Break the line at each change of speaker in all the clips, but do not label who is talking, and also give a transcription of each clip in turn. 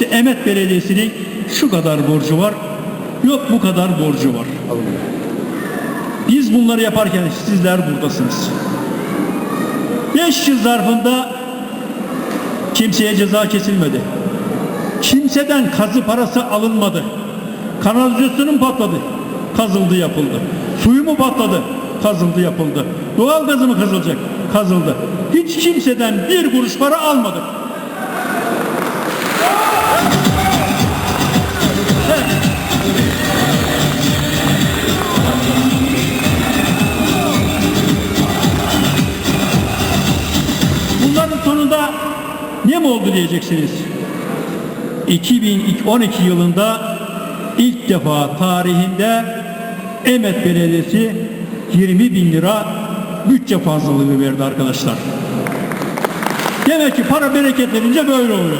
İşte Emet Belediyesi'nin şu kadar borcu var, yok bu kadar borcu var. Biz bunları yaparken sizler buradasınız. 5 yıl zarfında kimseye ceza kesilmedi. Kimseden kazı parası alınmadı. Kanalizasyonun patladı. Kazıldı yapıldı. Suyu mu patladı? Kazıldı yapıldı. Doğal gazı mı kazılacak? Kazıldı. Hiç kimseden bir kuruş para almadık. Sonunda ne mi oldu diyeceksiniz. 2012 yılında ilk defa tarihinde Emet Belediyesi 20 bin lira bütçe fazlalığı verdi arkadaşlar. Demek ki para bereketlenince böyle oluyor.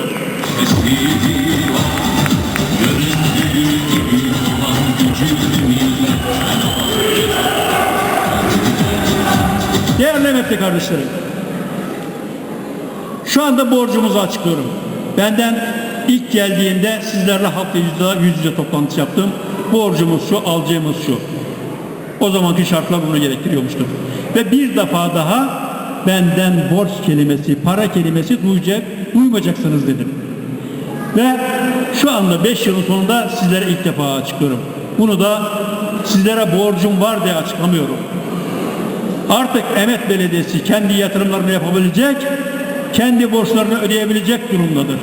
Değerli emekli kardeşlerim, şu anda borcumuzu açıklıyorum. Benden ilk geldiğimde sizlerle hafta yüzde, yüz yüze toplantı yaptım. Borcumuz şu, alacağımız şu. O zamanki şartlar bunu gerektiriyormuştu. Ve bir defa daha benden borç kelimesi, para kelimesi duyacak, duymayacaksınız dedim. Ve şu anda 5 yılın sonunda sizlere ilk defa açıklıyorum. Bunu da sizlere borcum var diye açıklamıyorum. Artık Emet Belediyesi kendi yatırımlarını yapabilecek, kendi borçlarını ödeyebilecek durumdadır.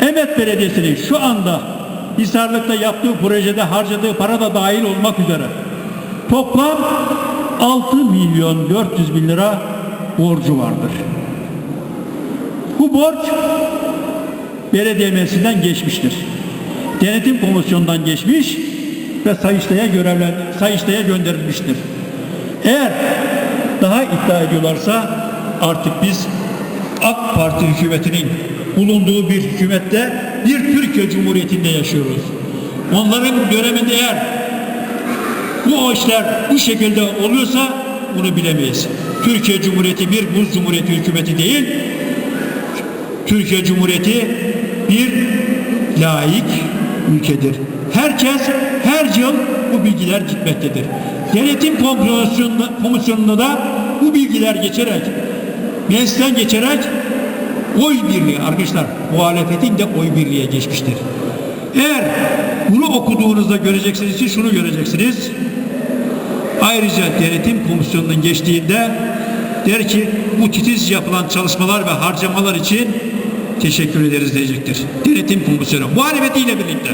Emet Belediyesi'nin şu anda Hisarlık'ta yaptığı projede harcadığı para da dahil olmak üzere toplam 6 milyon 400 bin lira borcu vardır. Bu borç belediye meclisinden geçmiştir. Denetim komisyonundan geçmiş ve Sayıştay'a görevlen Sayıştay'a gönderilmiştir. Eğer daha iddia ediyorlarsa artık biz AK Parti hükümetinin bulunduğu bir hükümette bir Türkiye Cumhuriyeti'nde yaşıyoruz. Onların döneminde eğer bu işler bu şekilde oluyorsa bunu bilemeyiz. Türkiye Cumhuriyeti bir buz cumhuriyeti hükümeti değil, Türkiye Cumhuriyeti bir laik ülkedir. Herkes her yıl bu bilgiler gitmektedir. Denetim komisyonunda, komisyonunda da bu bilgiler geçerek, meclisten geçerek oy birliği arkadaşlar muhalefetin de oy birliğe geçmiştir. Eğer bunu okuduğunuzda göreceksiniz ki şunu göreceksiniz. Ayrıca denetim komisyonunun geçtiğinde der ki bu titiz yapılan çalışmalar ve harcamalar için teşekkür ederiz diyecektir. Denetim komisyonu muhalefetiyle birlikte.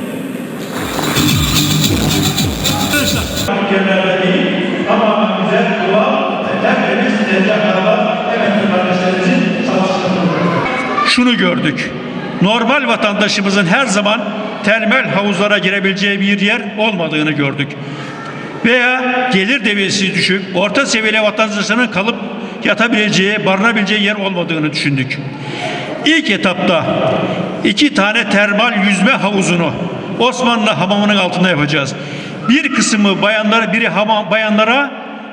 Arkadaşlar
ülkelerde
şunu gördük. Normal vatandaşımızın her zaman termal havuzlara girebileceği bir yer olmadığını gördük. Veya gelir seviyesi düşük, orta seviyeli vatandaşların kalıp yatabileceği, barınabileceği yer olmadığını düşündük. İlk etapta iki tane termal yüzme havuzunu Osmanlı hamamının altında yapacağız. Bir kısmı bayanlara, biri hamam, bayanlara,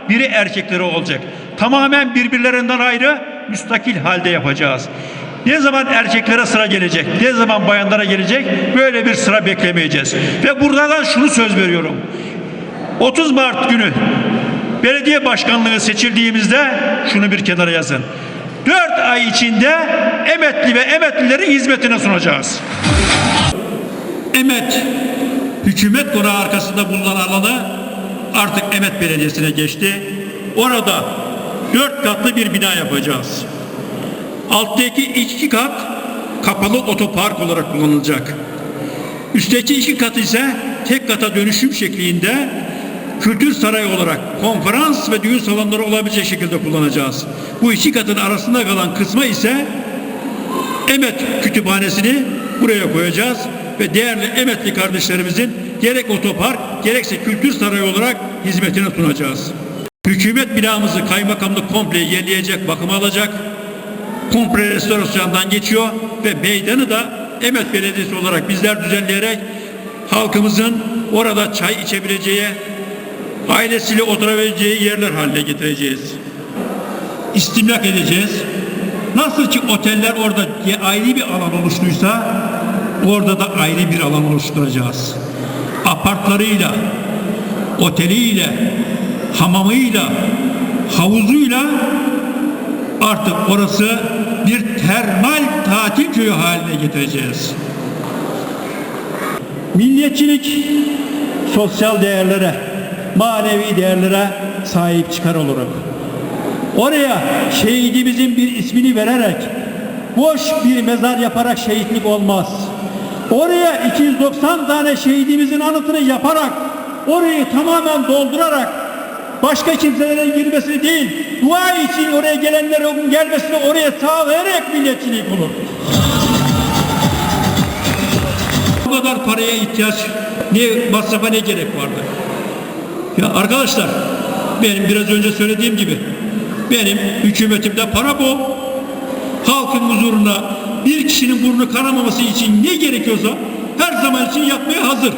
biri erkeklere olacak. Tamamen birbirlerinden ayrı, müstakil halde yapacağız. Ne zaman erkeklere sıra gelecek, ne zaman bayanlara gelecek böyle bir sıra beklemeyeceğiz. Ve buradan şunu söz veriyorum. 30 Mart günü belediye başkanlığı seçildiğimizde şunu bir kenara yazın. 4 ay içinde emetli ve emetlilerin hizmetine sunacağız. Emet hükümet konağı arkasında bulunan alanı artık Emet Belediyesi'ne geçti. Orada dört katlı bir bina yapacağız. Alttaki iki kat kapalı otopark olarak kullanılacak. Üstteki iki kat ise tek kata dönüşüm şeklinde kültür sarayı olarak konferans ve düğün salonları olabilecek şekilde kullanacağız. Bu iki katın arasında kalan kısma ise Emet kütüphanesini buraya koyacağız ve değerli Emetli kardeşlerimizin gerek otopark gerekse kültür sarayı olarak hizmetine sunacağız. Hükümet binamızı kaymakamlık komple yenileyecek, bakım alacak. Komple restorasyondan geçiyor ve meydanı da Emet Belediyesi olarak bizler düzenleyerek halkımızın orada çay içebileceği, ailesiyle oturabileceği yerler haline getireceğiz. İstimlak edeceğiz. nasıl ki oteller orada ayrı bir alan oluştuysa orada da ayrı bir alan oluşturacağız. Apartlarıyla, oteliyle, hamamıyla, havuzuyla artık orası bir termal tatil köyü haline getireceğiz. Milliyetçilik sosyal değerlere, manevi değerlere sahip çıkar olarak. Oraya şehidimizin bir ismini vererek, boş bir mezar yaparak şehitlik olmaz. Oraya 290 tane şehidimizin anıtını yaparak, orayı tamamen doldurarak, başka kimselerin girmesini değil, dua için oraya gelenlerin gelmesini oraya sağlayarak milliyetçilik olur. Bu kadar paraya ihtiyaç, ne masrafa ne gerek vardı? Ya arkadaşlar, benim biraz önce söylediğim gibi, benim hükümetimde para bol, halkın huzuruna bir kişinin burnu kanamaması için ne gerekiyorsa her zaman için yapmaya hazır.